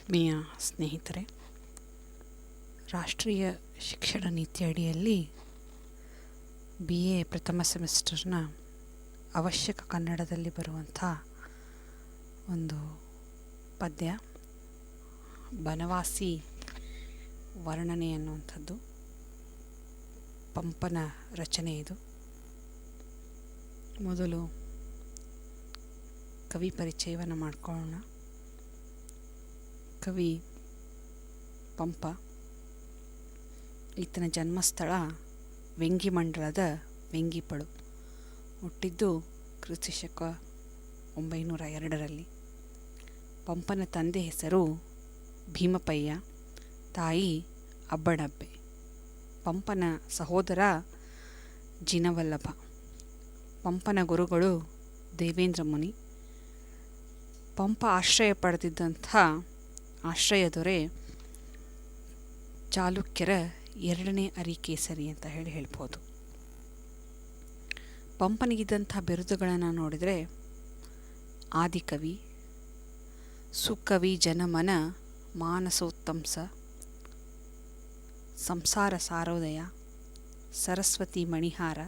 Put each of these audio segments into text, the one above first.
ಆತ್ಮೀಯ ಸ್ನೇಹಿತರೆ, ರಾಷ್ಟ್ರೀಯ ಶಿಕ್ಷಣ ನೀತಿ ಅಡಿಯಲ್ಲಿ ಬಿ ಎ ಪ್ರಥಮ ಸೆಮಿಸ್ಟರ್ನ ಅವಶ್ಯಕ ಕನ್ನಡದಲ್ಲಿ ಬರುವಂಥ ಒಂದು ಪದ್ಯ, ಬನವಾಸಿ ವರ್ಣನೆ ಅನ್ನುವಂಥದ್ದು. ಪಂಪನ ರಚನೆ ಇದು. ಮೊದಲು ಕವಿ ಪರಿಚಯವನ್ನು ಮಾಡ್ಕೊಳ್ಳೋಣ. ಕವಿ ಪಂಪ. ಈತನ ಜನ್ಮಸ್ಥಳ ವೆಂಗಿಮಂಡಲದ ವೆಂಗಿಪಳು ಹುಟ್ಟಿದ್ದು ಕ್ರಿಸ್ತಶಕ ಒಂಬೈನೂರ ಎರಡರಲ್ಲಿ. ಪಂಪನ ತಂದೆ ಹೆಸರು ಭೀಮಪಯ್ಯ ತಾಯಿ ಅಬ್ಬಣಬ್ಬೆ ಪಂಪನ ಸಹೋದರ ಜಿನವಲ್ಲಭ. ಪಂಪನ ಗುರುಗಳು ದೇವೇಂದ್ರ ಮುನಿ. ಪಂಪ ಆಶ್ರಯ ಪಡೆದಿದ್ದಂಥ ಆಶ್ರಯ ದೊರೆ ಚಾಲುಕ್ಯರ ಎರಡನೇ ಅರಿಕೇಸರಿ ಅಂತ ಹೇಳಿ ಹೇಳ್ಬೋದು. ಪಂಪನಿಗಿದ್ದಂಥ ಬಿರುದುಗಳನ್ನು ನೋಡಿದರೆ ಆದಿಕವಿ, ಸುಕವಿ, ಜನಮನ, ಮಾನಸೋತ್ತಂಸ, ಸಂಸಾರ ಸಾರೋದಯ, ಸರಸ್ವತಿ ಮಣಿಹಾರ,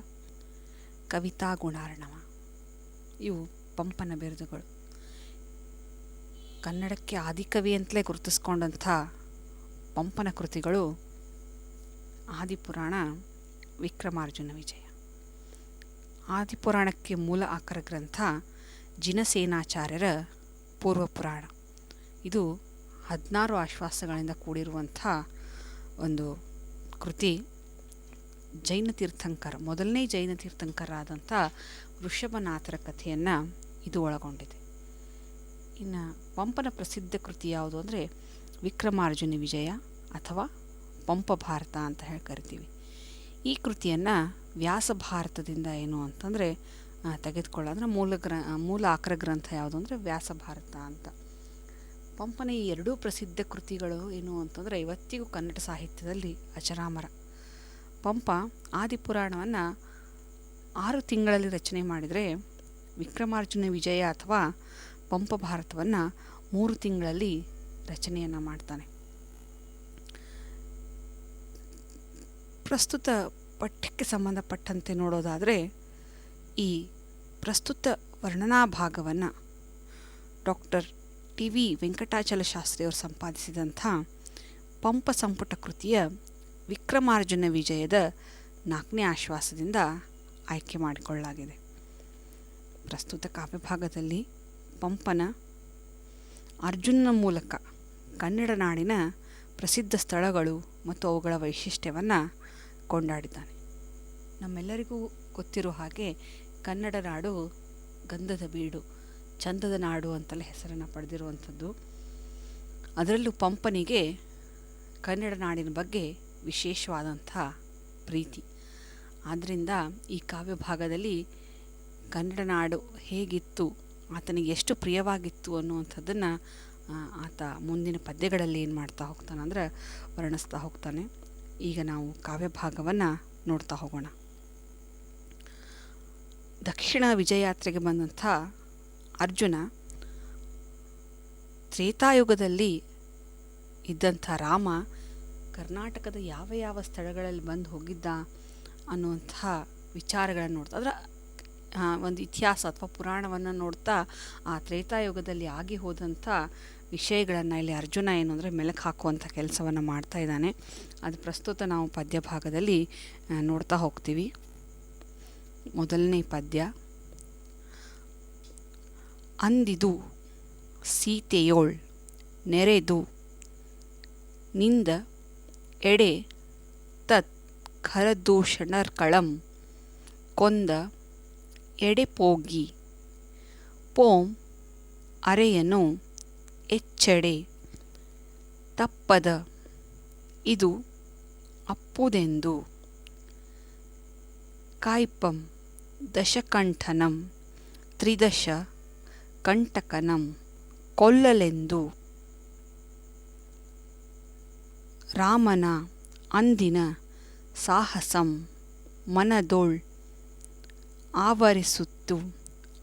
ಕವಿತಾ ಗುಣಾರ್ಣವ. ಇವು ಪಂಪನ ಬಿರುದುಗಳು. ಕನ್ನಡಕ್ಕೆ ಆದಿಕವಿ ಅಂತಲೇ ಗುರುತಿಸ್ಕೊಂಡಂಥ ಪಂಪನ ಕೃತಿಗಳು ಆದಿಪುರಾಣ ವಿಕ್ರಮಾರ್ಜುನ ವಿಜಯ. ಆದಿಪುರಾಣಕ್ಕೆ ಮೂಲ ಆಕರ ಗ್ರಂಥ ಜಿನಸೇನಾಚಾರ್ಯರ ಪೂರ್ವ ಪುರಾಣ. ಇದು ಹದಿನಾರು ಆಶ್ವಾಸಗಳಿಂದ ಕೂಡಿರುವಂಥ ಒಂದು ಕೃತಿ. ಜೈನ ತೀರ್ಥಂಕರ, ಮೊದಲನೇ ಜೈನ ತೀರ್ಥಂಕರಾದಂಥ ವೃಷಭನಾಥರ ಕಥೆಯನ್ನು ಇದು ಒಳಗೊಂಡಿದೆ. ಇನ್ನು ಪಂಪನ ಪ್ರಸಿದ್ಧ ಕೃತಿ ಯಾವುದು ಅಂದರೆ ವಿಕ್ರಮಾರ್ಜುನ ವಿಜಯ ಅಥವಾ ಪಂಪ ಭಾರತ ಅಂತ ಹೇಳಿ ಕರಿತೀವಿ. ಈ ಕೃತಿಯನ್ನು ವ್ಯಾಸ ಭಾರತದಿಂದ ಏನು ಅಂತಂದರೆ ತೆಗೆದುಕೊಳ್ಳೋದ್ರೆ ಮೂಲ ಗ್ರ ಮೂಲ ಆಕರ ಗ್ರಂಥ ಯಾವುದು ಅಂದರೆ ವ್ಯಾಸ ಭಾರತ ಅಂತ. ಪಂಪನ ಈ ಎರಡೂ ಪ್ರಸಿದ್ಧ ಕೃತಿಗಳು ಏನು ಅಂತಂದರೆ ಇವತ್ತಿಗೂ ಕನ್ನಡ ಸಾಹಿತ್ಯದಲ್ಲಿ ಅಜರಾಮರ ಪಂಪ ಆದಿಪುರಾಣವನ್ನು ಆರು ತಿಂಗಳಲ್ಲಿ ರಚನೆ ಮಾಡಿದರೆ ವಿಕ್ರಮಾರ್ಜುನ ವಿಜಯ ಅಥವಾ ಪಂಪ ಭಾರತವನ್ನು ಮೂರು ತಿಂಗಳಲ್ಲಿ ರಚನೆಯನ್ನು ಮಾಡ್ತಾನೆ. ಪ್ರಸ್ತುತ ಪಠ್ಯಕ್ಕೆ ಸಂಬಂಧಪಟ್ಟಂತೆ ನೋಡೋದಾದರೆ, ಈ ಪ್ರಸ್ತುತ ವರ್ಣನಾ ಭಾಗವನ್ನು ಡಾಕ್ಟರ್ ಟಿ ವಿ ವೆಂಕಟಾಚಲ ಶಾಸ್ತ್ರಿಯವರು ಸಂಪಾದಿಸಿದಂಥ ಪಂಪ ಸಂಪುಟ ಕೃತಿಯ ವಿಕ್ರಮಾರ್ಜುನ ವಿಜಯದ ನಾಲ್ಕನೇ ಆಶ್ವಾಸದಿಂದ ಆಯ್ಕೆ ಮಾಡಿಕೊಳ್ಳಲಾಗಿದೆ. ಪ್ರಸ್ತುತ ಕಾವ್ಯಭಾಗದಲ್ಲಿ ಪಂಪನ ಅರ್ಜುನನ ಮೂಲಕ ಕನ್ನಡ ನಾಡಿನ ಪ್ರಸಿದ್ಧ ಸ್ಥಳಗಳು ಮತ್ತು ಅವುಗಳ ವೈಶಿಷ್ಟ್ಯವನ್ನು ಕೊಂಡಾಡಿದ್ದಾನೆ. ನಮ್ಮೆಲ್ಲರಿಗೂ ಗೊತ್ತಿರೋ ಹಾಗೆ ಕನ್ನಡ ನಾಡು ಗಂಧದ ಬೀಡು, ಚಂದದ ನಾಡು ಅಂತಲೇ ಹೆಸರನ್ನು ಪಡೆದಿರುವಂಥದ್ದು. ಅದರಲ್ಲೂ ಪಂಪನಿಗೆ ಕನ್ನಡ ನಾಡಿನ ಬಗ್ಗೆ ವಿಶೇಷವಾದಂಥ ಪ್ರೀತಿ. ಆದ್ದರಿಂದ ಈ ಕಾವ್ಯ ಭಾಗದಲ್ಲಿ ಕನ್ನಡ ನಾಡು ಹೇಗಿತ್ತು ಆತನಿಗೆ ಎಷ್ಟು ಪ್ರಿಯವಾಗಿತ್ತು ಅನ್ನುವಂಥದ್ದನ್ನು ಆತ ಮುಂದಿನ ಪದ್ಯಗಳಲ್ಲಿ ಏನು ಮಾಡ್ತಾ ಹೋಗ್ತಾನೆ ಅಂದರೆ ವರ್ಣಿಸ್ತಾ ಹೋಗ್ತಾನೆ. ಈಗ ನಾವು ಕಾವ್ಯ ಭಾಗವನ್ನು ನೋಡ್ತಾ ಹೋಗೋಣ. ದಕ್ಷಿಣ ವಿಜಯಯಾತ್ರೆಗೆ ಬಂದಂಥ ಅರ್ಜುನ ತ್ರೇತಾಯುಗದಲ್ಲಿ ಇದ್ದಂಥ ರಾಮ ಕರ್ನಾಟಕದ ಯಾವ ಯಾವ ಸ್ಥಳಗಳಲ್ಲಿ ಬಂದು ಹೋಗಿದ್ದ ಅನ್ನುವಂಥ ವಿಚಾರಗಳನ್ನು ನೋಡ್ತಾ ಅದರ ಒಂದು ಇತಿಹಾಸ ಅಥವಾ ಪುರಾಣವನ್ನು ನೋಡ್ತಾ ಆ ತ್ರೇತಾಯುಗದಲ್ಲಿ ಆಗಿ ಹೋದಂಥ ವಿಷಯಗಳನ್ನು ಇಲ್ಲಿ ಅರ್ಜುನ ಏನು ಅಂದರೆ ಮೆಲುಕು ಹಾಕುವಂಥ ಕೆಲಸವನ್ನು ಮಾಡ್ತಾ ಇದ್ದಾನೆ. ಅದು ಪ್ರಸ್ತುತ ನಾವು ಪದ್ಯ ಭಾಗದಲ್ಲಿ ನೋಡ್ತಾ ಹೋಗ್ತೀವಿ. ಮೊದಲನೇ ಪದ್ಯ, ಅಂದಿದು ಸೀತೆಯೋಳ್ ನೆರೆದು ನಿಂದ ಎಡೆ ತತ್ ಖರದೂಷಣರ್ಕಳಂ ಕೊಂದ ಎಡೆಪೋಗಿ. ಪೋಂ ಅರೆಯನು ಎಚ್ಚೆಡೆ. ತಪ್ಪದ. ಇದು ಅಪ್ಪುದೆಂದು. ಕಾಯ್ಪಂ ದಶಕಂಠನಂ ತ್ರಿದಶ ಕಂಟಕನಂ ಕೊಲ್ಲಲೆಂದು. ರಾಮನ ಅಂದಿನ ಸಾಹಸಂ ಮನದೋಳ್ ಆವರಿಸುತ್ತು.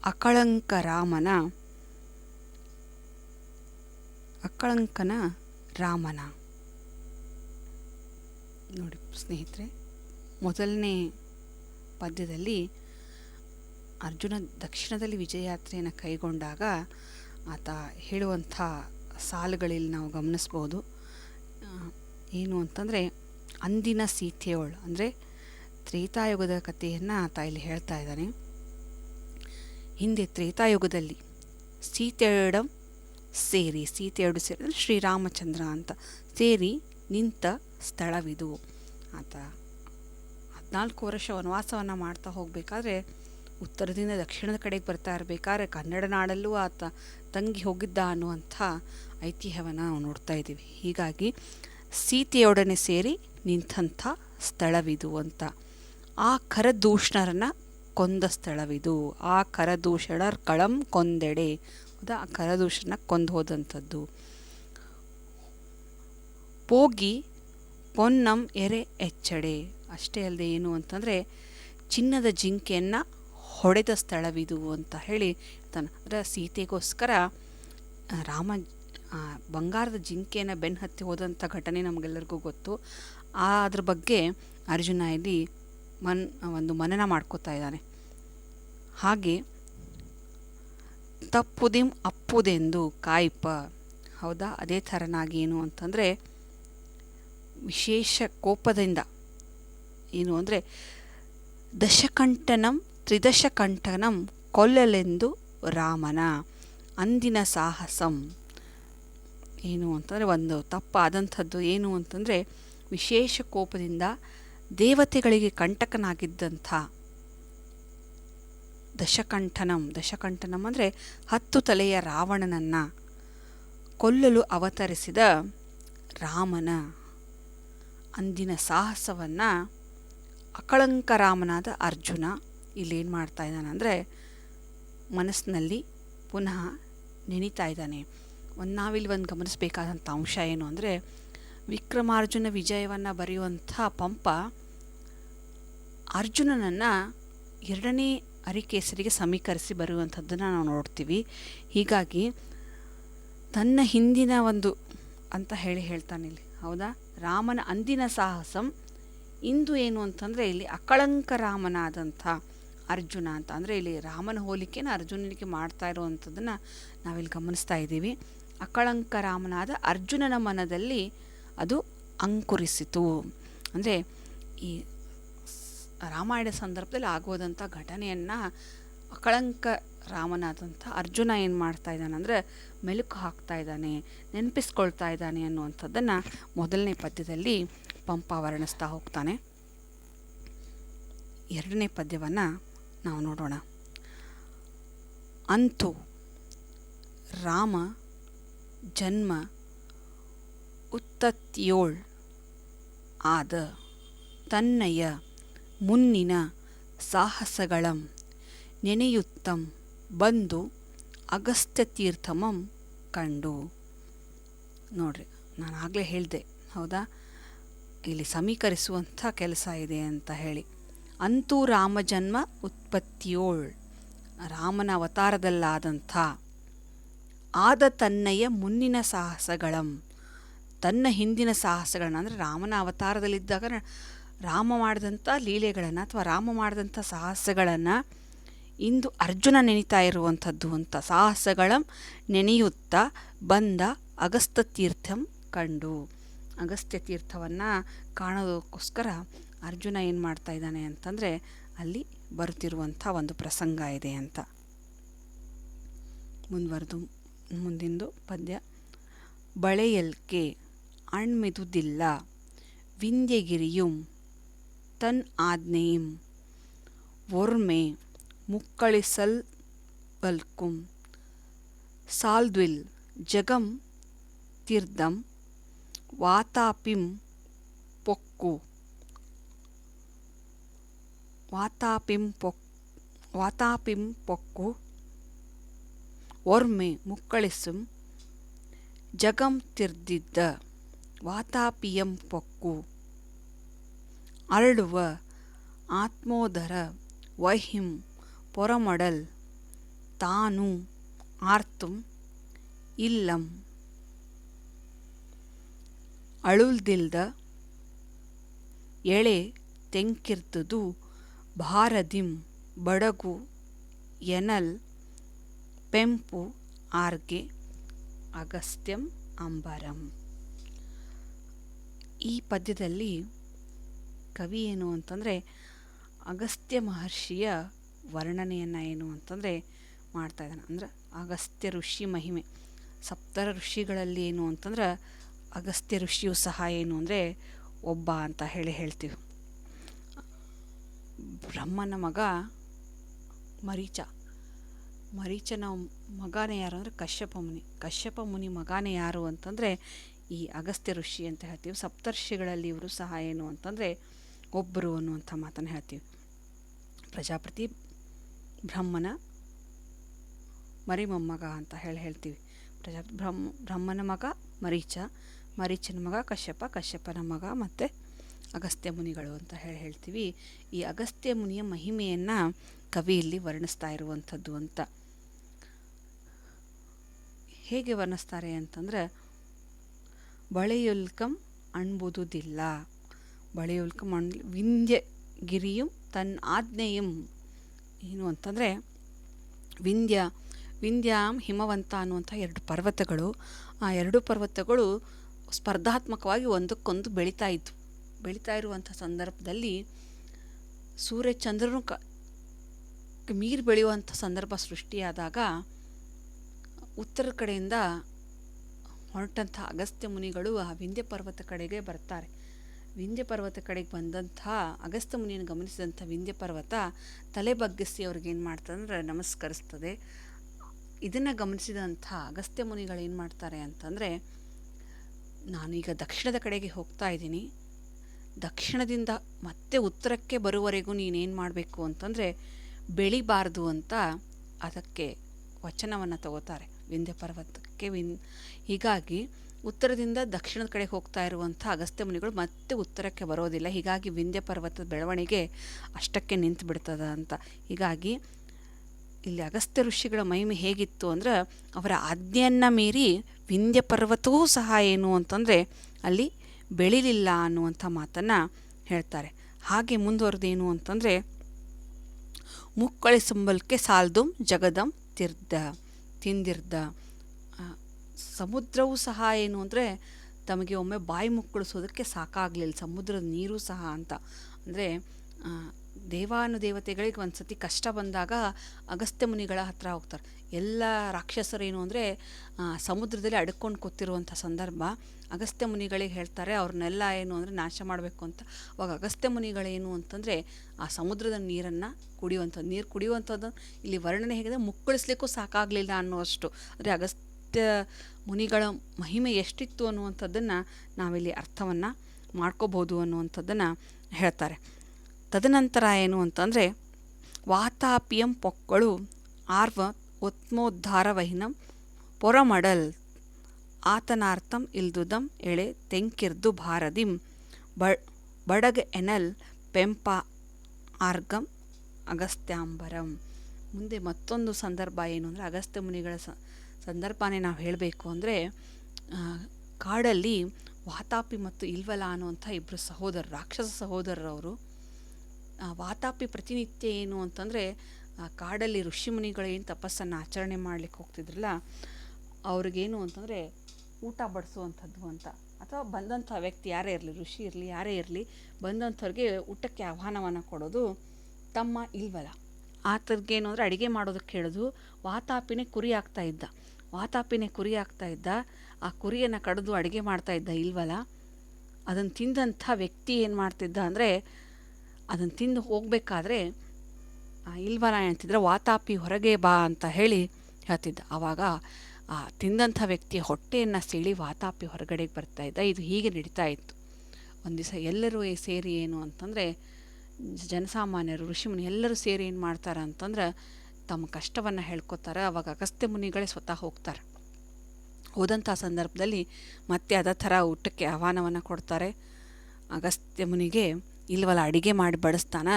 ಅಕಳಂಕ ರಾಮನ ಅಕಳಂಕನ ರಾಮನ. ನೋಡಿ ಸ್ನೇಹಿತರೆ, ಮೊದಲನೇ ಪದ್ಯದಲ್ಲಿ ಅರ್ಜುನ ದಕ್ಷಿಣದಲ್ಲಿ ವಿಜಯಯಾತ್ರೆಯನ್ನು ಕೈಗೊಂಡಾಗ ಆತ ಹೇಳುವಂಥ ಸಾಲುಗಳಲ್ಲಿ ನಾವು ಗಮನಿಸ್ಬೋದು. ಏನು ಅಂತಂದರೆ, ಅಂದಿನ ಸೀತೆಯೋಳು ಅಂದರೆ ತ್ರೇತಾಯುಗದ ಕಥೆಯನ್ನು ಆತ ಇಲ್ಲಿ ಹೇಳ್ತಾ ಇದ್ದಾನೆ. ಹಿಂದೆ ತ್ರೇತಾಯುಗದಲ್ಲಿ ಸೀತೆಯೊಡಂ ಸೇರಿ ಸೀತೆಯಡು ಸೇರಿ ಶ್ರೀರಾಮಚಂದ್ರ ಅಂತ ಸೇರಿ ನಿಂತ ಸ್ಥಳವಿದು. ಆತ ಹದಿನಾಲ್ಕು ವರ್ಷ ವನವಾಸವನ್ನು ಮಾಡ್ತಾ ಹೋಗಬೇಕಾದ್ರೆ, ಉತ್ತರದಿಂದ ದಕ್ಷಿಣದ ಕಡೆಗೆ ಬರ್ತಾ ಇರಬೇಕಾದ್ರೆ ಕನ್ನಡ ನಾಡಲ್ಲೂ ಆತ ತಂಗಿ ಹೋಗಿದ್ದ ಅನ್ನುವಂಥ ಐತಿಹ್ಯವನ್ನು ನಾವು ನೋಡ್ತಾ ಇದ್ದೀವಿ. ಹೀಗಾಗಿ ಸೀತೆಯೊಡನೆ ಸೇರಿ ನಿಂತಹ ಸ್ಥಳವಿದು ಅಂತ. ಆ ಕರದೂಷಣರನ್ನ ಕೊಂದ ಸ್ಥಳವಿದು. ಆ ಕರದೂಷಣರ್ ಕಳಂ ಕೊಂದೆಡೆ. ಹೌದಾ ಆ ಕರದೂಷಣ ಕೊಂದು ಹೋದಂಥದ್ದು. ಪೋಗಿ ಪೊನ್ನಂ ಎರೆ ಎಚ್ಚಡೆ. ಅಷ್ಟೇ ಅಲ್ಲದೆ ಏನು ಅಂತಂದರೆ ಚಿನ್ನದ ಜಿಂಕೆಯನ್ನು ಹೊಡೆದ ಸ್ಥಳವಿದು ಅಂತ ಹೇಳಿ ತನ್ನ ಅಂದರೆ ಸೀತೆಗೋಸ್ಕರ ರಾಮ ಬಂಗಾರದ ಜಿಂಕೆಯನ್ನು ಬೆನ್ನು ಹತ್ತಿ ಹೋದಂಥ ಘಟನೆ ನಮಗೆಲ್ಲರಿಗೂ ಗೊತ್ತು. ಅದ್ರ ಬಗ್ಗೆ ಅರ್ಜುನ ಇಲ್ಲಿ ಮನ್, ಒಂದು ಮನನ ಮಾಡ್ಕೋತಾ ಇದ್ದಾನೆ. ಹಾಗೆ ತಪ್ಪುದಿಂ ಅಪ್ಪುದೆಂದು ಕಾಯಿಪ, ಹೌದಾ? ಅದೇ ಥರನಾಗಿ ಏನು ಅಂತಂದರೆ ವಿಶೇಷ ಕೋಪದಿಂದ ಏನು ಅಂದರೆ ದಶಕಂಠನಂ ತ್ರಿದಶಕಂಠನಂ ಕೊಲ್ಲಲೆಂದು ರಾಮನ, ಅಂದಿನ ಸಾಹಸಂ ಏನು ಅಂತಂದರೆ ಒಂದು ತಪ್ಪಾದಂಥದ್ದು ಏನು ಅಂತಂದರೆ ವಿಶೇಷ ಕೋಪದಿಂದ ದೇವತೆಗಳಿಗೆ ಕಂಟಕನಾಗಿದ್ದಂಥ ದಶಕಂಠನಂ ದಶಕಂಠನಂ ಅಂದರೆ ಹತ್ತು ತಲೆಯ ರಾವಣನನ್ನು ಕೊಲ್ಲಲು ಅವತರಿಸಿದ ರಾಮನ ಅಂದಿನ ಸಾಹಸವನ್ನು ಅಕಳಂಕ ರಾಮನಾದ ಅರ್ಜುನ ಇಲ್ಲೇನು ಮಾಡ್ತಾ ಇದ್ದಾನೆ ಅಂದರೆ ಮನಸ್ಸಿನಲ್ಲಿ ಪುನಃ ನೆನೀತಾ ಇದ್ದಾನೆ. ಒಂದು ನಾವಿಲ್ಲಿ ಒಂದು ಗಮನಿಸಬೇಕಾದಂಥ ಅಂಶ ಏನು ಅಂದರೆ ವಿಕ್ರಮಾರ್ಜುನ ವಿಜಯವನ್ನು ಬರೆಯುವಂಥ ಪಂಪ ಅರ್ಜುನನನ್ನು ಎರಡನೇ ಅರಿಕೇಸರಿಗೆ ಸಮೀಕರಿಸಿ ಬರುವಂಥದ್ದನ್ನು ನಾವು ನೋಡ್ತೀವಿ. ಹೀಗಾಗಿ ತನ್ನ ಹಿಂದಿನ ಒಂದು ಅಂತ ಹೇಳಿ ಹೇಳ್ತಾನೆ ಇಲ್ಲಿ. ಹೌದಾ? ರಾಮನ ಅಂದಿನ ಸಾಹಸಂ ಇಂದು ಏನು ಅಂತಂದರೆ ಇಲ್ಲಿ ಅಕಳಂಕ ರಾಮನಾದಂಥ ಅರ್ಜುನ ಅಂತ. ಅಂದರೆ ಇಲ್ಲಿ ರಾಮನ ಹೋಲಿಕೆನ ಅರ್ಜುನನಿಗೆ ಮಾಡ್ತಾ ಇರುವಂಥದ್ದನ್ನು ನಾವಿಲ್ಲಿ ಗಮನಿಸ್ತಾ ಇದ್ದೀವಿ. ಅಕಳಂಕ ರಾಮನಾದ ಅರ್ಜುನನ ಮನದಲ್ಲಿ ಅದು ಅಂಕುರಿಸಿತು. ಅಂದರೆ ಈ ರಾಮಾಯಣ ಸಂದರ್ಭದಲ್ಲಿ ಆಗೋದಂಥ ಘಟನೆಯನ್ನು ಅಕಳಂಕ ರಾಮನಾದಂಥ ಅರ್ಜುನ ಏನು ಮಾಡ್ತಾ ಇದ್ದಾನೆ ಅಂದರೆ ಮೆಲುಕು ಹಾಕ್ತಾ ಇದ್ದಾನೆ, ನೆನಪಿಸ್ಕೊಳ್ತಾ ಇದ್ದಾನೆ ಅನ್ನುವಂಥದ್ದನ್ನು ಮೊದಲನೇ ಪದ್ಯದಲ್ಲಿ ಪಂಪ ವರ್ಣಿಸ್ತಾ ಹೋಗ್ತಾನೆ. ಎರಡನೇ ಪದ್ಯವನ್ನು ನಾವು ನೋಡೋಣ. ಅಂತೂ ರಾಮ ಜನ್ಮ ಉತ್ತತ್ಯೋಳ್ ಆದ ತನ್ನಯ ಮುನ್ನಿನ ಸಾಹಸಗಳಂ. ನೆನೆಯುತ್ತಂ ಬಂದು ಅಗಸ್ತ್ಯ ತೀರ್ಥಮಂ ಕಂಡು. ನೋಡ್ರಿ, ನಾನು ಆಗಲೇ ಹೇಳಿದೆ, ಹೌದಾ? ಇಲ್ಲಿ ಸಮೀಕರಿಸುವಂಥ ಕೆಲಸ ಇದೆ ಅಂತ ಹೇಳಿ. ಅಂತೂ ರಾಮ ಜನ್ಮ ಉತ್ಪತ್ತಿಯೋಳ್, ರಾಮನ ಅವತಾರದಲ್ಲಾದಂಥ. ಆದ ತನ್ನಯ ಮುನ್ನಿನ ಸಾಹಸಗಳಂ. ತನ್ನ ಹಿಂದಿನ ಸಾಹಸಗಳನ್ನ, ಅಂದರೆ ರಾಮನ ಅವತಾರದಲ್ಲಿದ್ದಾಗ ರಾಮ ಮಾಡಿದಂಥ ಲೀಲೆಗಳನ್ನು ಅಥವಾ ರಾಮ ಮಾಡಿದಂಥ ಸಾಹಸಗಳನ್ನು ಇಂದು ಅರ್ಜುನ ನೆನೀತಾ ಇರುವಂಥದ್ದು ಅಂತ ಸಾಹಸಗಳ ನೆನೆಯುತ್ತಾ ಬಂದ ಅಗಸ್ತ್ಯ ತೀರ್ಥಂ ಕಂಡು. ಅಗಸ್ತ್ಯ ತೀರ್ಥವನ್ನು ಕಾಣೋದಕ್ಕೋಸ್ಕರ ಅರ್ಜುನ ಏನು ಮಾಡ್ತಾ ಇದ್ದಾನೆ ಅಂತಂದರೆ ಅಲ್ಲಿ ಬರುತ್ತಿರುವಂಥ ಒಂದು ಪ್ರಸಂಗ ಇದೆ ಅಂತ. ಮುಂದುವರೆದು, ಮುಂದಿಂದು ಪದ್ಯ. ಬಳೆಯಲ್ಕೆ ಅಣ್ಮೆದುದಿಲ್ಲ, ವಿಂಧ್ಯಗಿರಿಯುಂ ತನ್ ಆಜ್ಞೆയും ಒರ್ಮೆ ಮುಕ್ಕಳಿಸಲ್ ಬಲ್ಕುಂ. ಸಾಲ್ದ್ವಿಲ್ ಜಗಂ ತೀರ್ಧಂ ವಾತಾಪಿಂ ಪೊಕ್ಕು. ವಾತಾಪಿಂ ಪೊಕ್, ವಾತಾಪಿಂ ಪೊಕ್ಕು. ಒರ್ಮೆ ಮುಕ್ಕಳಿಸುಂ. ಜಗಂ ತಿರ್ದಿದ್ದ. ವಾತಾಪಿಯಂ ಪೊಕ್ಕು. ಅರಳುವ ಆತ್ಮೋದರ ವಹಿಂ ಪೊರಮಡಲ್ ತಾನು ಆರ್ತುಂ ಇಲ್ಲಂ. ಅಳುಲ್ದಿಲ್ದ ಎಳೆ ತೆಂಕಿರ್ತದು ಭಾರದಿಂ ಬಡಗು ಎನಲ್ ಪೆಂಪು ಆರ್ಗೆ ಅಗಸ್ತ್ಯಂ ಅಂಬರಂ. ಈ ಪದ್ಯದಲ್ಲಿ ಕವಿ ಏನು ಅಂತಂದರೆ ಅಗಸ್ತ್ಯ ಮಹರ್ಷಿಯ ವರ್ಣನೆಯನ್ನು ಏನು ಅಂತಂದರೆ ಮಾಡ್ತಾ ಇದ್ದಾನೆ. ಅಂದ್ರೆ ಅಗಸ್ತ್ಯ ಋಷಿ ಮಹಿಮೆ. ಸಪ್ತರ ಋಷಿಗಳಲ್ಲಿ ಏನು ಅಂತಂದ್ರೆ ಅಗಸ್ತ್ಯ ಋಷಿಯು ಸಹ ಏನು ಅಂದರೆ ಒಬ್ಬ ಅಂತ ಹೇಳಿ ಹೇಳ್ತೀವಿ. ಬ್ರಹ್ಮನ ಮಗ ಮರೀಚ. ಮರೀಚನ ಮಗನೇ ಯಾರು ಅಂದರೆ ಕಶ್ಯಪ ಮುನಿ. ಕಶ್ಯಪ ಮುನಿ ಮಗನೇ ಯಾರು ಅಂತಂದರೆ ಈ ಅಗಸ್ತ್ಯ ಋಷಿ ಅಂತ ಹೇಳ್ತೀವಿ. ಸಪ್ತರ್ಷಿಗಳಲ್ಲಿ ಇವರು ಸಹ ಏನು ಅಂತಂದರೆ ಒಬ್ಬರು ಅನ್ನುವಂಥ ಮಾತನ್ನು ಹೇಳ್ತೀವಿ. ಪ್ರಜಾಪತಿ ಬ್ರಹ್ಮನ ಮರಿ ಮೊಮ್ಮಗ ಅಂತ ಹೇಳಿ ಹೇಳ್ತೀವಿ. ಪ್ರಜಾ ಬ್ರಹ್ಮ, ಬ್ರಹ್ಮನ ಮಗ ಮರೀಚ, ಮರೀಚನ ಮಗ ಕಶ್ಯಪ, ಕಶ್ಯಪನ ಮಗ ಮತ್ತು ಅಗಸ್ತ್ಯ ಮುನಿಗಳು ಅಂತ ಹೇಳಿ ಹೇಳ್ತೀವಿ. ಈ ಅಗಸ್ತ್ಯ ಮುನಿಯ ಮಹಿಮೆಯನ್ನು ಕವಿಯಲ್ಲಿ ವರ್ಣಿಸ್ತಾ ಇರುವಂಥದ್ದು ಅಂತ. ಹೇಗೆ ವರ್ಣಿಸ್ತಾರೆ ಅಂತಂದ್ರೆ, ಬಳೆಯುಲ್ಕಂ ಅಣ್ಬುದುದಿಲ್ಲ. ಬಳೆಯುಲ್ಕಂ ಅಣ್ ವಿಂಧ್ಯ ಗಿರಿಯು ತನ್ನ ಆಜ್ಞೆಯಂ. ಏನು ಅಂತಂದರೆ, ವಿಂಧ್ಯ, ವಿಂಧ್ಯಾಂ ಹಿಮವಂತ ಅನ್ನುವಂಥ ಎರಡು ಪರ್ವತಗಳು, ಆ ಎರಡು ಪರ್ವತಗಳು ಸ್ಪರ್ಧಾತ್ಮಕವಾಗಿ ಒಂದಕ್ಕೊಂದು ಬೆಳೀತಾ ಇತ್ತು ಬೆಳೀತಾ ಇರುವಂಥ ಸಂದರ್ಭದಲ್ಲಿ ಸೂರ್ಯ ಚಂದ್ರನು ಕ, ಮೀರಿ ಬೆಳೆಯುವಂಥ ಸಂದರ್ಭ ಸೃಷ್ಟಿಯಾದಾಗ ಉತ್ತರ ಕಡೆಯಿಂದ ಹೊರಟಂಥ ಅಗಸ್ತ್ಯ ಮುನಿಗಳು ಆ ವಿಂಧ್ಯ ಪರ್ವತ ಕಡೆಗೆ ಬರ್ತಾರೆ. ವಿಂಧ್ಯ ಪರ್ವತ ಕಡೆಗೆ ಬಂದಂಥ ಅಗಸ್ತ್ಯ ಮುನಿಯನ್ನು ಗಮನಿಸಿದಂಥ ವಿಂಧ್ಯ ಪರ್ವತ ತಲೆ ಬಗ್ಗಿಸಿ ಅವ್ರಿಗೇನು ಮಾಡ್ತಂದ್ರೆ ನಮಸ್ಕರಿಸ್ತದೆ. ಇದನ್ನು ಗಮನಿಸಿದಂಥ ಅಗಸ್ತ್ಯ ಮುನಿಗಳು ಏನು ಮಾಡ್ತಾರೆ ಅಂತಂದರೆ ನಾನೀಗ ದಕ್ಷಿಣದ ಕಡೆಗೆ ಹೋಗ್ತಾ ಇದ್ದೀನಿ. ದಕ್ಷಿಣದಿಂದ ಮತ್ತೆ ಉತ್ತರಕ್ಕೆ ಬರುವವರೆಗೂ ನೀನೇನು ಮಾಡಬೇಕು ಅಂತಂದರೆ, ಬೆಳಿಬಾರ್ದು ಅಂತ ಅದಕ್ಕೆ ವಚನವನ್ನು ತಗೋತಾರೆ ವಿಂಧ್ಯ ಪರ್ವತಕ್ಕೆ ವಿನ್ ಹೀಗಾಗಿ ಉತ್ತರದಿಂದ ದಕ್ಷಿಣದ ಕಡೆ ಹೋಗ್ತಾ ಇರುವಂಥ ಅಗಸ್ತ್ಯ ಮುನಿಗಳು ಮತ್ತೆ ಉತ್ತರಕ್ಕೆ ಬರೋದಿಲ್ಲ. ಹೀಗಾಗಿ ವಿಂಧ್ಯ ಪರ್ವತದ ಬೆಳವಣಿಗೆ ಅಷ್ಟಕ್ಕೆ ನಿಂತು ಬಿಡ್ತದ ಅಂತ. ಹೀಗಾಗಿ ಇಲ್ಲಿ ಅಗಸ್ತ್ಯ ಋಷಿಗಳ ಮಹಿಮೆ ಹೇಗಿತ್ತು ಅಂದ್ರೆ ಅವರ ಆಜ್ಞೆಯನ್ನು ಮೀರಿ ವಿಂಧ್ಯ ಪರ್ವತವೂ ಸಹ ಏನು ಅಂತಂದರೆ ಅಲ್ಲಿ ಬೆಳಿಲಿಲ್ಲ ಅನ್ನುವಂಥ ಮಾತನ್ನು ಹೇಳ್ತಾರೆ. ಹಾಗೆ ಮುಂದುವರೆದೇನು ಅಂತಂದರೆ ಮುಕ್ಕಳಿಸಂಬಲ್ಕೆ ಸಾಲ್ದುಂ ಜಗದಂ ತಿರ್ದ, ತಿಂದಿರ್ದ. ಸಮುದ್ರವೂ ಸಹ ಏನು ಅಂದರೆ ತಮಗೆ ಒಮ್ಮೆ ಬಾಯಿ ಮುಕ್ಕಳಿಸೋದಕ್ಕೆ ಸಾಕಾಗಲಿಲ್ಲ. ಸಮುದ್ರದ ನೀರು ಸಹ ಅಂತ. ಅಂದರೆ ದೇವಾನುದೇವತೆಗಳಿಗೆ ಒಂದು ಸತಿ ಕಷ್ಟ ಬಂದಾಗ ಅಗಸ್ತ್ಯ ಮುನಿಗಳ ಹತ್ರ ಹೋಗ್ತಾರೆ. ಎಲ್ಲ ರಾಕ್ಷಸರೇನು ಅಂದರೆ ಸಮುದ್ರದಲ್ಲಿ ಅಡ್ಕೊಂಡು ಕೂತಿರುವಂಥ ಸಂದರ್ಭ. ಅಗಸ್ತ್ಯ ಮುನಿಗಳಿಗೆ ಹೇಳ್ತಾರೆ, ಅವ್ರನ್ನೆಲ್ಲ ಏನು ಅಂದರೆ ನಾಶ ಮಾಡಬೇಕು ಅಂತ. ಅವಾಗ ಅಗಸ್ತ್ಯ ಮುನಿಗಳೇನು ಅಂತಂದರೆ, ಆ ಸಮುದ್ರದ ನೀರನ್ನು ಕುಡಿಯುವಂಥದ್ದು, ನೀರು ಕುಡಿಯುವಂಥದ್ದು, ಇಲ್ಲಿ ವರ್ಣನೆ ಹೇಗಿದೆ, ಮುಕ್ಕಳಿಸ್ಲಿಕ್ಕೂ ಸಾಕಾಗಲಿಲ್ಲ ಅನ್ನುವಷ್ಟು. ಅಂದರೆ ಅಗಸ್ತ್ಯ ಮುನಿಗಳ ಮಹಿಮೆ ಎಷ್ಟಿತ್ತು ಅನ್ನುವಂಥದ್ದನ್ನು ನಾವಿಲ್ಲಿ ಅರ್ಥವನ್ನು ಮಾಡ್ಕೋಬೋದು ಅನ್ನುವಂಥದ್ದನ್ನು ಹೇಳ್ತಾರೆ. ತದನಂತರ ಏನು ಅಂತಂದರೆ, ವಾತಾಪಿಯಂ ಪೊಕ್ಕಳು ಆರ್ವ ಒತ್ಮೋದ್ಧಾರವಹಿನಂ ಪೊರಮಡಲ್ ಆತನಾರ್ಥಂ ಇಲ್ದುದಂ ಎಳೆ ತೆಂಕಿರ್ದು ಭಾರದಿಂ ಬಡಗ ಎನಲ್ ಪೆಂಪ ಆರ್ಗಂ ಅಗಸ್ತ್ಯಾಂಬರಂ. ಮುಂದೆ ಮತ್ತೊಂದು ಸಂದರ್ಭ ಏನು ಅಂದರೆ, ಅಗಸ್ತ್ಯ ಮುನಿಗಳ ಸಂದರ್ಭನೇ ನಾವು ಹೇಳಬೇಕು ಅಂದರೆ ಕಾಡಲ್ಲಿ ವಾತಾಪಿ ಮತ್ತು ಇಲ್ವಲ ಅನ್ನುವಂಥ ಇಬ್ಬರು ಸಹೋದರರು ರಾಕ್ಷಸ ಸಹೋದರರವರು. ವಾತಾಪಿ ಪ್ರತಿನಿತ್ಯ ಏನು ಅಂತಂದರೆ ಕಾಡಲ್ಲಿ ಋಷಿಮುನಿಗಳು ಏನು ತಪಸ್ಸನ್ನು ಆಚರಣೆ ಮಾಡಲಿಕ್ಕೆ ಹೋಗ್ತಿದ್ರಲ್ಲ, ಅವ್ರಿಗೇನು ಅಂತಂದರೆ ಊಟ ಬಡಿಸುವಂಥದ್ದು ಅಂತ. ಅಥವಾ ಬಂದಂಥ ವ್ಯಕ್ತಿ ಯಾರೇ ಇರಲಿ, ಋಷಿ ಇರಲಿ, ಯಾರೇ ಇರಲಿ, ಬಂದಂಥವ್ರಿಗೆ ಊಟಕ್ಕೆ ಆಹ್ವಾನವನ್ನು ಕೊಡೋದು ತಮ್ಮ ಇಲ್ವಲ್ಲ ಆತರಿಗೇನು ಅಂದರೆ ಅಡುಗೆ ಮಾಡೋದಕ್ಕೆ ಹೇಳೋದು, ವಾತಾಪಿನೇ ಕುರಿ ಆಗ್ತಾ ಇದ್ದ. ವಾತಾಪಿನೇ ಕುರಿ ಆಗ್ತಾ ಇದ್ದ, ಆ ಕುರಿಯನ್ನು ಕಡಿದು ಅಡುಗೆ ಮಾಡ್ತಾ ಇದ್ದ ಇಲ್ವಲ್ಲ? ಅದನ್ನು ತಿಂದಂಥ ವ್ಯಕ್ತಿ ಏನು ಮಾಡ್ತಿದ್ದ ಅಂದರೆ ಅದನ್ನು ತಿಂದು ಹೋಗಬೇಕಾದ್ರೆ ಇಲ್ವಲ್ಲ ಅಂತಿದ್ರೆ ವಾತಾಪಿ ಹೊರಗೆ ಬಾ ಅಂತ ಹೇಳಿ ಹೇಳ್ತಿದ್ದ. ಆವಾಗ ಆ ತಿಂದಂಥ ವ್ಯಕ್ತಿಯ ಹೊಟ್ಟೆಯನ್ನು ಸೀಳಿ ವಾತಾಪಿ ಹೊರಗಡೆಗೆ ಬರ್ತಾ ಇದ್ದ. ಇದು ಹೀಗೆ ನಡೀತಾ ಇತ್ತು. ಒಂದು ದಿವಸ ಎಲ್ಲರೂ ಸೇರಿ ಏನು ಅಂತಂದರೆ ಜನಸಾಮಾನ್ಯರು, ಋಷಿಮುನಿ ಎಲ್ಲರೂ ಸೇರಿ ಏನು ಮಾಡ್ತಾರೆ ಅಂತಂದ್ರೆ ತಮ್ಮ ಕಷ್ಟವನ್ನು ಹೇಳ್ಕೊತಾರೆ, ಅವಾಗ ಅಗಸ್ತ್ಯ ಮುನಿಗಳೇ ಸ್ವತಃ ಹೋಗ್ತಾರೆ. ಹೋದಂಥ ಸಂದರ್ಭದಲ್ಲಿ ಮತ್ತೆ ಅದೇ ಥರ ಊಟಕ್ಕೆ ಆಹ್ವಾನವನ್ನು ಕೊಡ್ತಾರೆ. ಅಗಸ್ತ್ಯ ಮುನಿಗೆ ಇಲ್ವಲ್ಲ ಅಡುಗೆ ಮಾಡಿ ಬಡಿಸ್ತಾನ.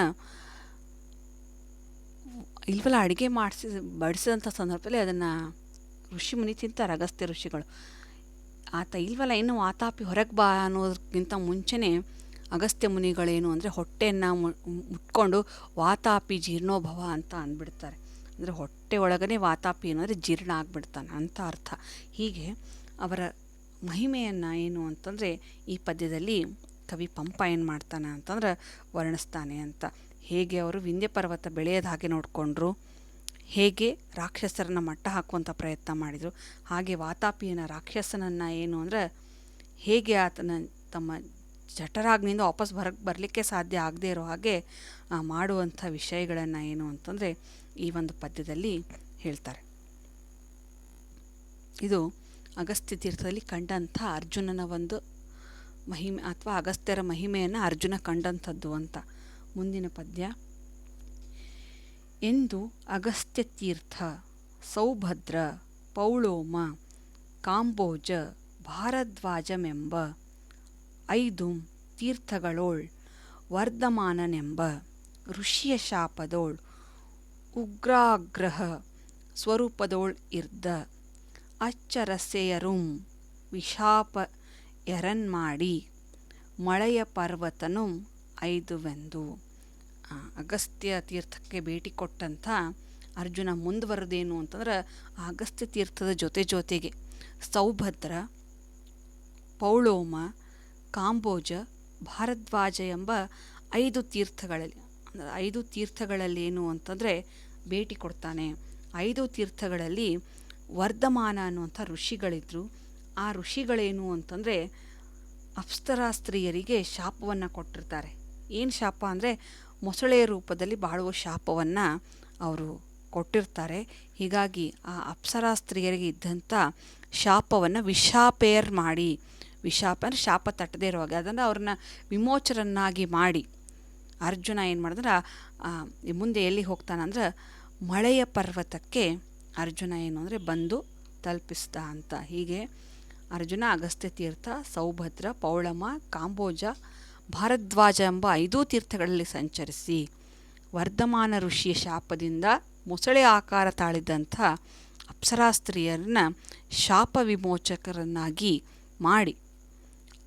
ಇಲ್ವಲ್ಲ ಅಡುಗೆ ಮಾಡಿಸಿ ಬಡಿಸಿದಂಥ ಸಂದರ್ಭದಲ್ಲಿ ಅದನ್ನು ಋಷಿ ಮುನಿ ತಿಂತಾರೆ, ಅಗಸ್ತ್ಯ ಋಷಿಗಳು. ಆತ ಇಲ್ವಲ್ಲ ಏನು ವಾತಾಪಿ ಹೊರಗೆ ಬಾ ಅನ್ನೋದಕ್ಕಿಂತ ಮುಂಚೆನೇ ಅಗಸ್ತ್ಯ ಮುನಿಗಳೇನು ಅಂದರೆ ಹೊಟ್ಟೆಯನ್ನು ಮುಟ್ಕೊಂಡು ವಾತಾಪಿ ಜೀರ್ಣೋಭವ ಅಂತ ಅಂದ್ಬಿಡ್ತಾರೆ. ಅಂದರೆ ಹೊಟ್ಟೆ ಒಳಗನೆ ವಾತಾಪಿ ಅನ್ನೋದ್ರೆ ಜೀರ್ಣ ಆಗ್ಬಿಡ್ತಾನೆ ಅಂತ ಅರ್ಥ. ಹೀಗೆ ಅವರ ಮಹಿಮೆಯನ್ನು ಏನು ಅಂತಂದರೆ ಈ ಪದ್ಯದಲ್ಲಿ ಕವಿ ಪಂಪ ಏನು ಮಾಡ್ತಾನೆ ಅಂತಂದ್ರೆ ವರ್ಣಿಸ್ತಾನೆ ಅಂತ. ಹೇಗೆ ಅವರು ವಿಂಧ್ಯ ಪರ್ವತ ಬೆಳೆಯದ ಹಾಗೆ ನೋಡಿಕೊಂಡ್ರು, ಹೇಗೆ ರಾಕ್ಷಸರನ್ನ ಮಟ್ಟ ಹಾಕುವಂಥ ಪ್ರಯತ್ನ ಮಾಡಿದರು, ಹಾಗೆ ವಾತಾಪಿಯನ ರಾಕ್ಷಸನನ್ನು ಏನು ಅಂದರೆ ಹೇಗೆ ಆತನ ತಮ್ಮ ಜಠರಾಗ್ನಿಂದ ವಾಪಸ್ ಬರಕ್ಕೆ ಬರಲಿಕ್ಕೆ ಸಾಧ್ಯ ಆಗದೇ ಇರೋ ಹಾಗೆ ಮಾಡುವಂಥ ವಿಷಯಗಳನ್ನು ಏನು ಅಂತಂದರೆ ಈ ಒಂದು ಪದ್ಯದಲ್ಲಿ ಹೇಳ್ತಾರೆ. ಇದು ಅಗಸ್ತ್ಯ ತೀರ್ಥದಲ್ಲಿ ಕಂಡಂಥ ಅರ್ಜುನನ ಒಂದು ಮಹಿಮೆ ಅಥವಾ ಅಗಸ್ತ್ಯರ ಮಹಿಮೆಯನ್ನು ಅರ್ಜುನ ಕಂಡಂಥದ್ದು ಅಂತ ಮುಂದಿನ ಪದ್ಯ. ಎಂದು ಅಗಸ್ತ್ಯ ತೀರ್ಥ ಸೌಭದ್ರ ಪೌಳೋಮ ಕಾಂಬೋಜ ಭಾರದ್ವಾಜಮೆಂಬ ಐದು ತೀರ್ಥಗಳೋಳ್ ವರ್ಧಮಾನನೆಂಬ ಋಷಿಯ ಶಾಪದೋಳ್ ಉಗ್ರಾಗ್ರಹ ಸ್ವರೂಪದೋಳ್ ಇರ್ದ ಅಚ್ಚರಸೆಯರುಂ ವಿಶಾಪ ಎರನ್ಮಾಡಿ ಮಳೆಯ ಪರ್ವತನು ಐದುವೆಂದು. ಅಗಸ್ತ್ಯ ತೀರ್ಥಕ್ಕೆ ಭೇಟಿ ಕೊಟ್ಟಂಥ ಅರ್ಜುನ ಮುಂದುವರೆದೇನು ಅಂತಂದ್ರೆ ಅಗಸ್ತ್ಯ ತೀರ್ಥದ ಜೊತೆ ಜೊತೆಗೆ ಸೌಭದ್ರ, ಪೌಳೋಮ, ಕಾಂಬೋಜ, ಭಾರದ್ವಾಜ ಎಂಬ ಐದು ತೀರ್ಥಗಳಲ್ಲಿ, ಅಂದರೆ ಐದು ತೀರ್ಥಗಳಲ್ಲೇನು ಅಂತಂದರೆ ಭೇಟಿ ಕೊಡ್ತಾನೆ. ಐದು ತೀರ್ಥಗಳಲ್ಲಿ ವರ್ಧಮಾನ ಅನ್ನುವಂಥ ಋಷಿಗಳಿದ್ರು. ಆ ಋಷಿಗಳೇನು ಅಂತಂದರೆ ಅಪ್ಸರಾಸ್ತ್ರೀಯರಿಗೆ ಶಾಪವನ್ನು ಕೊಟ್ಟಿರ್ತಾರೆ. ಏನು ಶಾಪ ಅಂದರೆ ಮೊಸಳೆಯ ರೂಪದಲ್ಲಿ ಬಾಳುವ ಶಾಪವನ್ನು ಅವರು ಕೊಟ್ಟಿರ್ತಾರೆ. ಹೀಗಾಗಿ ಆ ಅಪ್ಸರಾಸ್ತ್ರೀಯರಿಗೆ ಇದ್ದಂಥ ಶಾಪವನ್ನು ವಿಷಾಪೇರ್ ಮಾಡಿ. ವಿಷಾಪ ಅಂದರೆ ಶಾಪ ತಟ್ಟದೇ ಇರುವಾಗ ಅದನ್ನು ಅವ್ರನ್ನ ವಿಮೋಚರನ್ನಾಗಿ ಮಾಡಿ. ಅರ್ಜುನ ಏನು ಮಾಡಿದ್ರೆ ಮುಂದೆ ಎಲ್ಲಿ ಹೋಗ್ತಾನಂದ್ರೆ ಮಳೆಯ ಪರ್ವತಕ್ಕೆ ಅರ್ಜುನ ಏನು ಅಂದರೆ ಬಂದು ತಲುಪಿಸ್ದ ಅಂತ. ಹೀಗೆ ಅರ್ಜುನ, ಅಗಸ್ತ್ಯ ತೀರ್ಥ, ಸೌಭದ್ರ, ಪೌಳಮ, ಕಾಂಬೋಜ, ಭಾರದ್ವಾಜ ಎಂಬ ಐದೂ ತೀರ್ಥಗಳಲ್ಲಿ ಸಂಚರಿಸಿ ವರ್ಧಮಾನ ಋಷಿಯ ಶಾಪದಿಂದ ಮೊಸಳೆ ಆಕಾರ ತಾಳಿದಂಥ ಅಪ್ಸರಾಸ್ತ್ರೀಯರನ್ನ ಶಾಪ ವಿಮೋಚಕರನ್ನಾಗಿ ಮಾಡಿ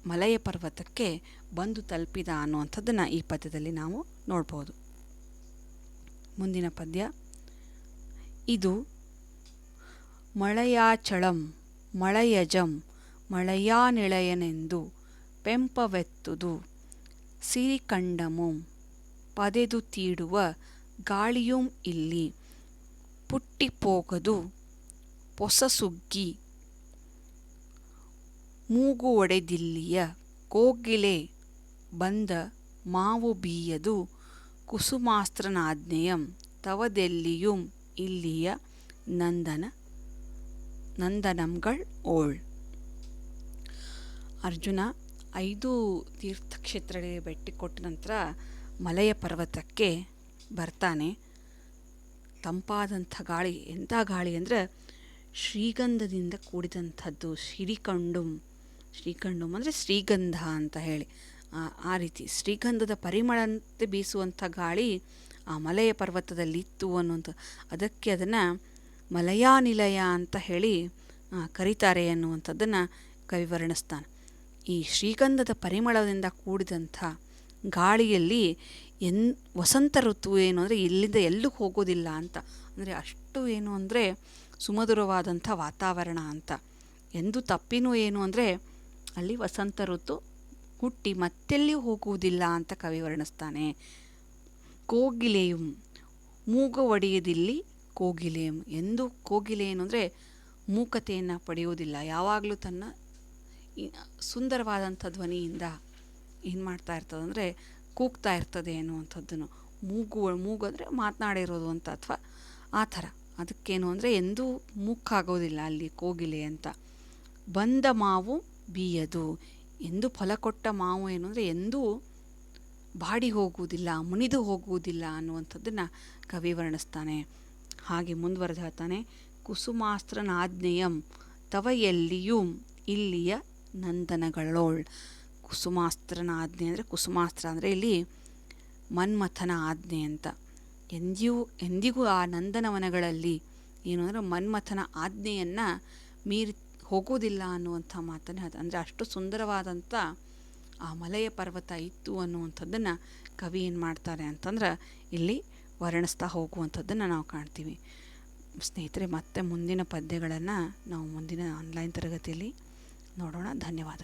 ಮಲಯ ಪರ್ವತಕ್ಕೆ ಬಂದು ತಲುಪಿದ ಅನ್ನುವಂಥದ್ದನ್ನು ಈ ಪದ್ಯದಲ್ಲಿ ನಾವು ನೋಡ್ಬೋದು. ಮುಂದಿನ ಪದ್ಯ. ಇದು ಮಳೆಯಾಚಳಂ ಮಳೆಯಜಂ ಮಳೆಯಾನಿಳಯನೆಂದು ಪೆಂಪವೆತ್ತುದು ಸಿರಿಕಂಡಮುಂ ಪದೆದು ತೀಡುವ ಗಾಳಿಯುಂ ಇಲ್ಲಿ ಪುಟ್ಟಿಪೋಗದು ಪೊಸಸುಗ್ಗಿ, ಮೂಗು ಒಡೆದಿಲ್ಲಿಯ ಕೋಗಿಲೆ ಬಂದ ಮಾವು ಬೀಯದು ಕುಸುಮಾಸ್ತ್ರನಾಜ್ಞೆಯಂ, ತವದೆಲ್ಲಿಯುಂ ಇಲ್ಲಿಯ ನಂದನ, ನಂದನಂಗಳ್ ಓಳ್. ಅರ್ಜುನ ಐದು ತೀರ್ಥಕ್ಷೇತ್ರಗಳಿಗೆ ಭೇಟಿ ಕೊಟ್ಟ ನಂತರ ಮಲಯ ಪರ್ವತಕ್ಕೆ ಬರ್ತಾನೆ. ತಂಪಾದಂಥ ಗಾಳಿ, ಎಂಥ ಗಾಳಿ ಅಂದರೆ ಶ್ರೀಗಂಧದಿಂದ ಕೂಡಿದಂಥದ್ದು ಶ್ರೀಕಂಡುಂ ಶ್ರೀಕಂಡುಂ ಅಂದರೆ ಶ್ರೀಗಂಧ ಅಂತ ಹೇಳಿ. ಆ, ರೀತಿ ಶ್ರೀಗಂಧದ ಪರಿಮಳಂತೆ ಬೀಸುವಂಥ ಗಾಳಿ ಆ ಮಲಯ ಪರ್ವತದಲ್ಲಿ ಇತ್ತು ಅನ್ನುವಂಥ ಅದಕ್ಕೆ ಅದನ್ನು ಮಲಯಾನಿಲಯ ಅಂತ ಹೇಳಿ ಕರೀತಾರೆ ಅನ್ನುವಂಥದ್ದನ್ನು ಕವಿ ವರ್ಣಿಸ್ತಾನೆ. ಈ ಶ್ರೀಗಂಧದ ಪರಿಮಳದಿಂದ ಕೂಡಿದಂಥ ಗಾಳಿಯಲ್ಲಿ ಎನ್ ವಸಂತ ಋತು ಏನು ಅಂದರೆ ಇಲ್ಲಿಂದ ಎಲ್ಲೂ ಹೋಗೋದಿಲ್ಲ ಅಂತ. ಅಂದರೆ ಅಷ್ಟು ಏನು ಅಂದರೆ ಸುಮಧುರವಾದಂಥ ವಾತಾವರಣ ಅಂತ. ಎಂದು ತಪ್ಪಿನೂ ಏನು ಅಂದರೆ ಅಲ್ಲಿ ವಸಂತ ಋತು ಹುಟ್ಟಿ ಮತ್ತೆಲ್ಲಿಯೂ ಹೋಗುವುದಿಲ್ಲ ಅಂತ ಕವಿ ವರ್ಣಿಸ್ತಾನೆ. ಕೋಗಿಲೆಯು ಮೂಗು ಒಡೆಯದಿಲ್ಲಿ ಕೋಗಿಲೆಯಂ ಎಂದು ಕೋಗಿಲೆ ಏನು ಅಂದರೆ ಮೂಕತೆಯನ್ನು ಪಡೆಯುವುದಿಲ್ಲ. ಯಾವಾಗಲೂ ತನ್ನ ಸುಂದರವಾದಂಥ ಧ್ವನಿಯಿಂದ ಏನು ಮಾಡ್ತಾ ಇರ್ತದೆ ಅಂದರೆ ಕೂಗ್ತಾ ಇರ್ತದೆ ಅನ್ನುವಂಥದ್ದನ್ನು ಮೂಗು ಮೂಗು ಅಂದರೆ ಮಾತನಾಡಿರೋದು ಅಂತ ಅಥವಾ ಆ ಥರ. ಅದಕ್ಕೇನು ಅಂದರೆ ಎಂದೂ ಮೂಕ್ಕಾಗೋದಿಲ್ಲ ಅಲ್ಲಿ ಕೋಗಿಲೆ ಅಂತ. ಬಂದ ಮಾವು ಬೀಯದು. ಎಂದು ಫಲ ಕೊಟ್ಟ ಮಾವು ಏನು ಅಂದರೆ ಎಂದೂ ಬಾಡಿ ಹೋಗುವುದಿಲ್ಲ, ಮುನಿದು ಹೋಗುವುದಿಲ್ಲ ಅನ್ನುವಂಥದ್ದನ್ನು ಕವಿ ವರ್ಣಿಸ್ತಾನೆ. ಹಾಗೆ ಮುಂದುವರೆದು ಹೇಳ್ತಾನೆ, ಕುಸುಮಾಸ್ತ್ರನಾಜ್ಞೆಯಂ ತವ ಎಲ್ಲಿಯೂ ಇಲ್ಲಿಯ ನಂದನಗಳೋಳ್. ಕುಸುಮಾಸ್ತ್ರನ ಆಜ್ಞೆ ಅಂದರೆ ಕುಸುಮಾಸ್ತ್ರ ಅಂದರೆ ಇಲ್ಲಿ ಮನ್ಮಥನ ಆಜ್ಞೆ ಅಂತ. ಎಂದಿಯೂ, ಎಂದಿಗೂ ಆ ನಂದನವನಗಳಲ್ಲಿ ಏನು ಅಂದರೆ ಮನ್ಮಥನ ಆಜ್ಞೆಯನ್ನು ಮೀರಿ ಹೋಗುವುದಿಲ್ಲ ಅನ್ನುವಂಥ ಮಾತನ್ನು ಹೇಳ್ತಾರೆ. ಅಂದರೆ ಅಷ್ಟು ಸುಂದರವಾದಂಥ ಆ ಮಲೆಯ ಪರ್ವತ ಇತ್ತು ಅನ್ನುವಂಥದ್ದನ್ನು ಕವಿ ಏನು ಮಾಡ್ತಾರೆ ಅಂತಂದ್ರೆ ಇಲ್ಲಿ ವರ್ಣಿಸ್ತಾ ಹೋಗುವಂಥದ್ದನ್ನು ನಾವು ಕಾಣ್ತೀವಿ. ಸ್ನೇಹಿತರೆ, ಮತ್ತೆ ಮುಂದಿನ ಪದ್ಯಗಳನ್ನು ನಾವು ಮುಂದಿನ ಆನ್ಲೈನ್ ತರಗತಿಯಲ್ಲಿ ನೋಡೋಣ. ಧನ್ಯವಾದಗಳು.